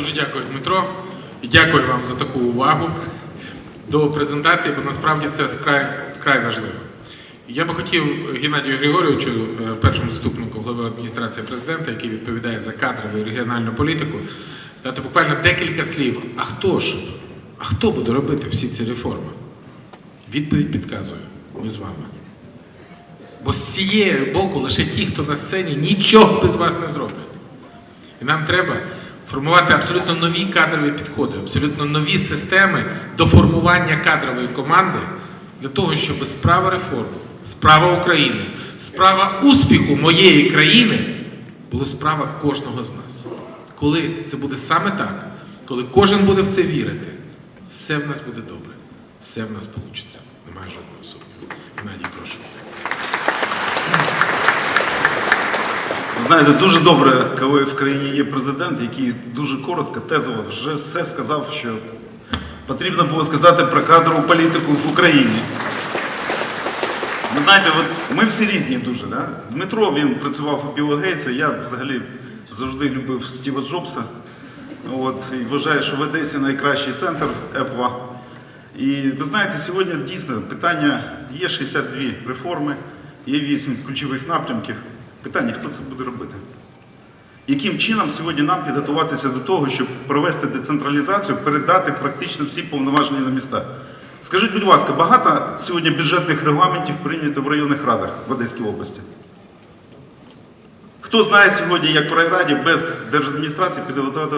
Дуже дякую, Дмитро. І дякую вам за таку увагу до презентації, бо насправді це вкрай, вкрай важливо. Я би хотів Геннадію Григорійовичу, е, першому заступнику голови адміністрації президента, який відповідає за кадрову і регіональну політику, дати буквально декілька слів. А хто ж? А хто буде робити всі ці реформи? Відповідь підказує. Ми з вами. Бо з цієї боку лише ті, хто на сцені, нічого без вас не зроблять. І нам треба формувати абсолютно нові кадрові підходи, абсолютно нові системи до формування кадрової команди для того, щоб справа реформ, справа України, справа успіху моєї країни була справа кожного з нас. Коли це буде саме так, коли кожен буде в це вірити, все в нас буде добре, все в нас вийде. Немає жодного сумніву. Геннадій, прошу. Знаєте, дуже добре, коли в країні є президент, який дуже коротко, тезово вже все сказав, що потрібно було сказати про кадрову політику в Україні. Ви знаєте, от ми всі різні дуже. Да? Дмитро він працював у Білла Гейтса, я взагалі завжди любив Стіва Джобса. От, і вважаю, що в Одесі найкращий центр Apple. І ви знаєте, сьогодні дійсно питання є 62 реформи, є 8 ключових напрямків. Питання, хто це буде робити? Яким чином сьогодні нам підготуватися до того, щоб провести децентралізацію, передати практично всі повноваження на міста? Скажіть, будь ласка, багато сьогодні бюджетних регламентів прийнято в районних радах в Одеській області? Хто знає сьогодні, як в райраді без держадміністрації підготувати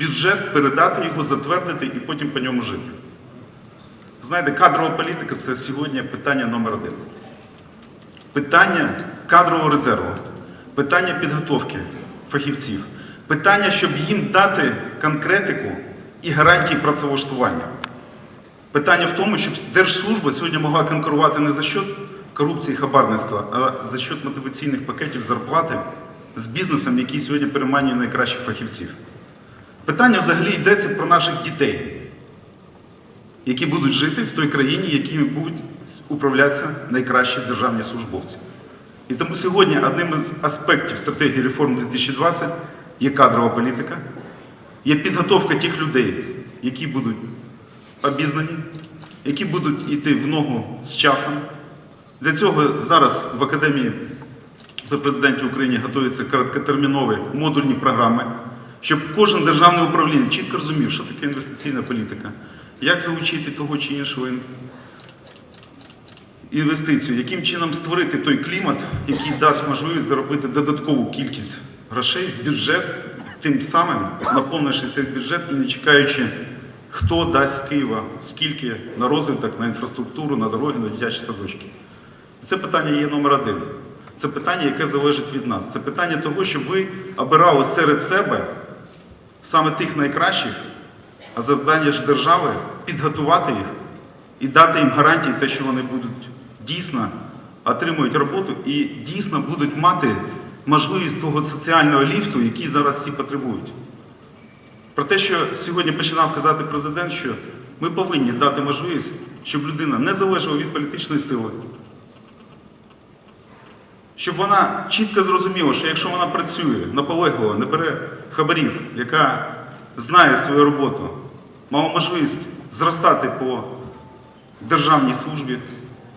бюджет, передати його, затвердити і потім по ньому жити? Знаєте, кадрова політика це сьогодні питання номер один. Питання кадрового резерву, питання підготовки фахівців, питання, щоб їм дати конкретику і гарантії працевлаштування. Питання в тому, щоб держслужба сьогодні могла конкурувати не за счет корупції і хабарництва, а за счет мотиваційних пакетів зарплати з бізнесом, який сьогодні переманює найкращих фахівців. Питання взагалі йдеться про наших дітей, які будуть жити в той країні, якими будуть управлятися найкращі державні службовці. І тому сьогодні одним із аспектів стратегії реформ 2020 є кадрова політика, є підготовка тих людей, які будуть обізнані, які будуть йти в ногу з часом. Для цього зараз в Академії при президенті України готуються короткотермінові модульні програми, щоб кожен державне управління чітко розумів, що таке інвестиційна політика, як залучити того чи іншого ін- інвестицію, яким чином створити той клімат, який дасть можливість заробити додаткову кількість грошей в бюджет, тим самим наповнивши цей бюджет і не чекаючи, хто дасть з Києва скільки на розвиток, на інфраструктуру, на дороги, на дитячі садочки. Це питання є номер один. Це питання, яке залежить від нас. Це питання того, щоб ви обирали серед себе саме тих найкращих, а завдання ж держави підготувати їх і дати їм гарантії, те, що вони будуть дійсно отримують роботу і дійсно будуть мати можливість того соціального ліфту, який зараз всі потребують. Про те, що сьогодні починав казати президент, що ми повинні дати можливість, щоб людина не залежала від політичної сили, щоб вона чітко зрозуміла, що якщо вона працює наполегливо, не бере хабарів, яка знає свою роботу, мала можливість зростати по державній службі.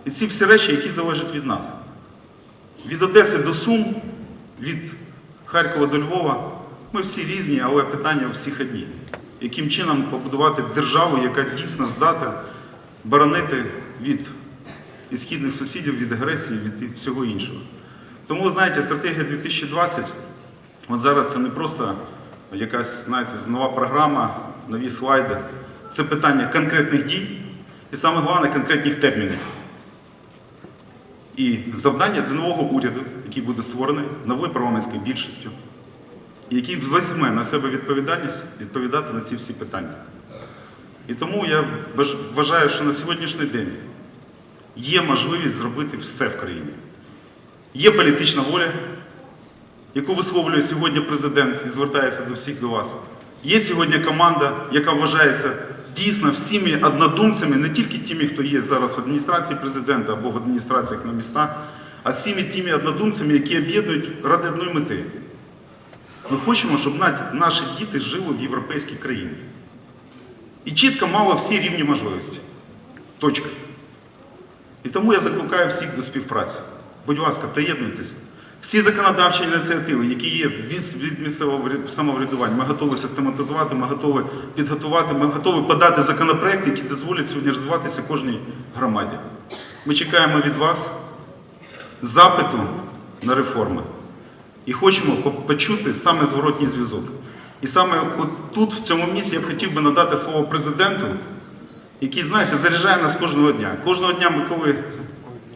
І ці всі речі, які залежать від нас. Від Одеси до Сум, від Харкова до Львова, ми всі різні, але питання у всіх одні. Яким чином побудувати державу, яка дійсно здатна боронити від ісхідних сусідів, від агресії, від всього іншого. Тому, ви знаєте, стратегія 2020, от зараз це не просто якась, знаєте, нова програма, нові слайди. Це питання конкретних дій і саме головне конкретних термінів. І завдання для нового уряду, який буде створений новою парламентською більшістю, який візьме на себе відповідальність відповідати на ці всі питання. І тому я вважаю, що на сьогоднішній день є можливість зробити все в країні. Є політична воля, яку висловлює сьогодні президент і звертається до всіх до вас. Є сьогодні команда, яка вважається дійсно всіми однодумцями, не тільки тими, хто є зараз в адміністрації президента або в адміністраціях на містах, а всіми тими однодумцями, які об'єднують ради одної мети Ми хочемо, щоб наші діти жили в європейській країні. І чітко мали всі рівні можливості. Точка. І тому я закликаю всіх до співпраці. Будь ласка, приєднуйтеся. Всі законодавчі ініціативи, які є від, місцевого самоврядування, ми готові систематизувати, ми готові підготувати, ми готові подати законопроекти, які дозволять сьогодні розвиватися кожній громаді. Ми чекаємо від вас запиту на реформи. І хочемо почути саме зворотній зв'язок. І саме от тут, в цьому місці, я б хотів би надати слово президенту, який, знаєте, заряджає нас кожного дня. Кожного дня ми коли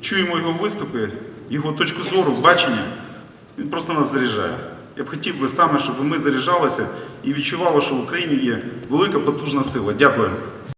чуємо його виступи, його точку зору, бачення, він просто нас заряджає. Я б хотів би саме, щоб ми заряджалися і відчували, що в Україні є велика потужна сила. Дякую.